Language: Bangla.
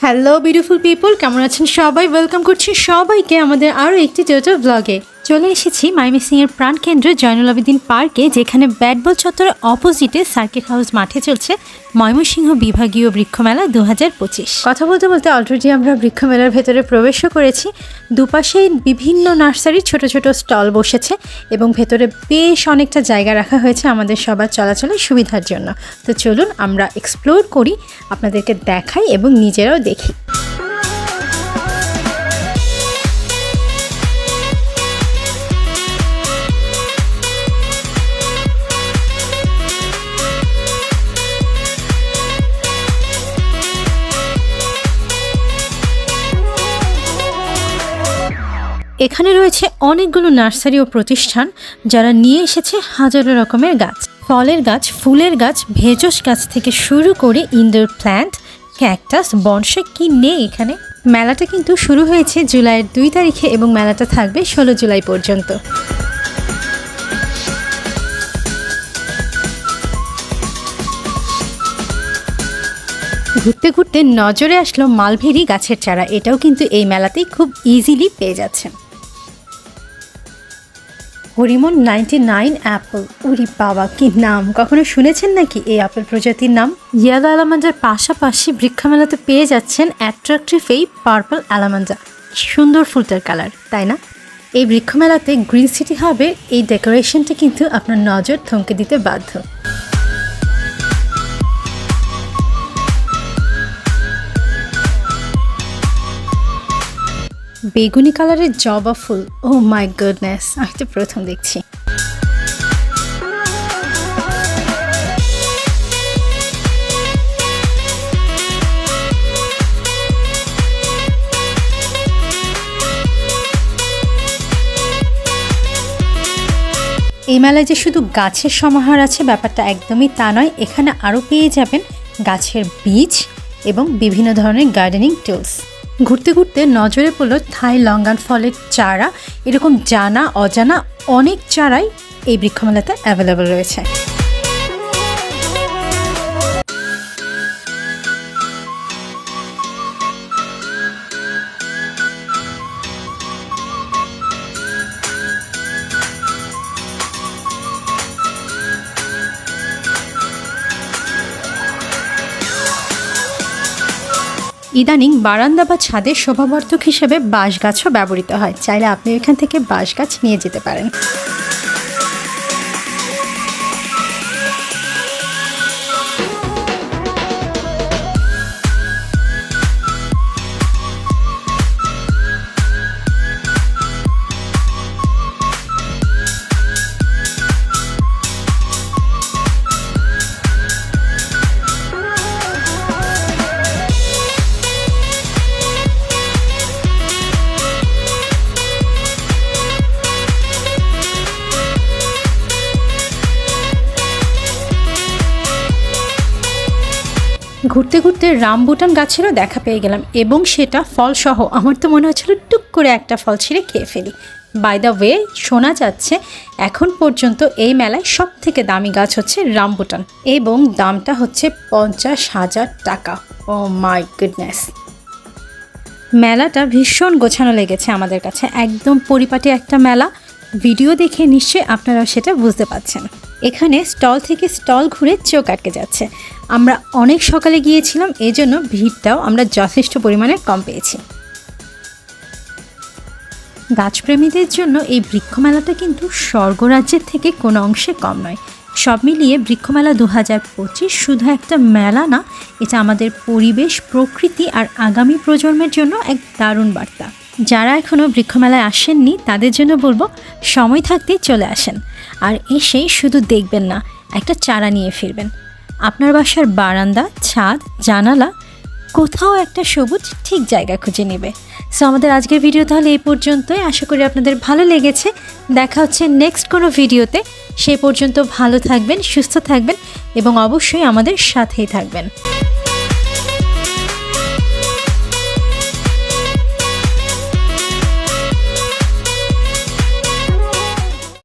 হ্যালো বিউটিফুল পিপল কেমন আছেন সবাই? ওয়েলকাম করছি সবাইকে আমাদের আরও একটি টোটো ব্লগে চলে এসেছি মাইমিসিংয়ের প্রাণকেন্দ্র জয়নুল আবেদিন পার্কে, যেখানে ব্যাটবল চত্বরের অপোজিটে সার্কিট হাউস মাঠে চলছে ময়মনসিংহ বিভাগীয় বৃক্ষমেলা দু হাজার পঁচিশ। কথা বলতে বলতে অলরেডি আমরা বৃক্ষমেলার ভেতরে প্রবেশও করেছি। দুপাশেই বিভিন্ন নার্সারির ছোট ছোট স্টল বসেছে এবং ভেতরে বেশ অনেকটা জায়গা রাখা হয়েছে আমাদের সবার চলাচলের সুবিধার জন্য। তো চলুন আমরা এক্সপ্লোর করি, আপনাদেরকে দেখাই এবং নিজেরাও দেখি। এখানে রয়েছে অনেকগুলো নার্সারি ও প্রতিষ্ঠান যারা নিয়ে এসেছে হাজারো রকমের গাছ। ফলের গাছ, ফুলের গাছ, ভেষজ গাছ থেকে শুরু করে ইনডোর প্ল্যান্ট, ক্যাকটাস বনসে কি নেই এখানে? মেলাটা কিন্তু শুরু হয়েছে জুলাইয়ের দুই তারিখে এবং মেলাটা থাকবে ষোলো জুলাই পর্যন্ত। ঘুরতে ঘুরতে নজরে আসলো মালভেরি গাছের চারা। এটাও কিন্তু এই মেলাতেই খুব ইজিলি পেয়ে যাচ্ছেন। Hariman ninety nine apple. উরি বাবা, কি নাম? কখনো শুনেছেন নাকি এই আপেল প্রজাতির নাম? ইয়ালো অ্যালামান্ডার পাশাপাশি বৃক্ষমেলাতে পেয়ে যাচ্ছেন অ্যাট্রাকটিভ এই পার্পল অ্যালামান্ডা সুন্দর ফুলটার কালার তাই না? এই বৃক্ষমেলাতে গ্রিন সিটি হবে, এই ডেকোরেশনটা কিন্তু আপনার নজর থমকে দিতে বাধ্য। বেগুনি কালারের জবা ফুল। ও মাই গুডনেস আমি তো প্রথম দেখছি। এই মেলায় যে শুধু গাছের সমাহার আছে, ব্যাপারটা একদমই তা নয়। এখানে আরও পেয়ে যাবেন গাছের বীজ এবং বিভিন্ন ধরনের গার্ডেনিং টুলস ঘুরতে ঘুরতে নজরে পড়ল থাই লঙ্গান ফলের চারা। এরকম জানা, অজানা অনেক চারাই এই বৃক্ষমেলাতে অ্যাভেলেবল রয়েছে। ইদানিং বারান্দা বা ছাদের শোভাবর্ধক হিসেবে বাঁশ গাছও ব্যবহৃত হয়। চাইলে আপনি এখান থেকে বাঁশ গাছ নিয়ে যেতে পারেন। ঘুরতে ঘুরতে রামবুটান গাছেরও দেখা পেয়ে গেলাম এবং সেটা ফলসহ আমার তো মনে হচ্ছিল টুক করে একটা ফল ছিঁড়ে খেয়ে ফেলি। বাই দ্য ওয়ে শোনা যাচ্ছে এখন পর্যন্ত এই মেলায় সব থেকে দামি গাছ হচ্ছে রামবুটান এবং দামটা হচ্ছে পঞ্চাশ হাজার টাকা। ও মাই গুডনেস মেলাটা ভীষণ গোছানো লেগেছে আমাদের কাছে। একদম পরিপাটি একটা মেলা। ভিডিও দেখে নিশ্চয়ই আপনারাও সেটা বুঝতে পাচ্ছেন এখানে স্টল থেকে স্টল ঘুরে চোখ আটকে যাচ্ছে। আমরা অনেক সকালে গিয়েছিলাম এই জন্য ভিড়টাও আমরা যথেষ্ট পরিমাণে কম পেয়েছি। গাছপ্রেমীদের জন্য এই বৃক্ষমেলাটা কিন্তু স্বর্গরাজ্যের থেকে কোনো অংশে কম নয়। সব মিলিয়ে বৃক্ষমেলা দু হাজার পঁচিশ শুধু একটা মেলা না, এটা আমাদের পরিবেশ, প্রকৃতি আর আগামী প্রজন্মের জন্য এক দারুণ বার্তা। যারা এখনও বৃক্ষমেলায় আসেননি, তাদের জন্য বলব সময় থাকতেই চলে আসেন। আর এসেই শুধু দেখবেন না, একটা চারা নিয়ে ফিরবেন। আপনার বাসার বারান্দা, ছাদ, জানালা, কোথাও একটা সবুজ ঠিক জায়গা খুঁজে নেবে। সো আমাদের আজকের ভিডিও তাহলে এই পর্যন্তই। আশা করি আপনাদের ভালো লেগেছে। দেখা হচ্ছে নেক্সট কোনো ভিডিওতে। সেই পর্যন্ত ভালো থাকবেন, সুস্থ থাকবেন এবং অবশ্যই আমাদের সাথেই থাকবেন।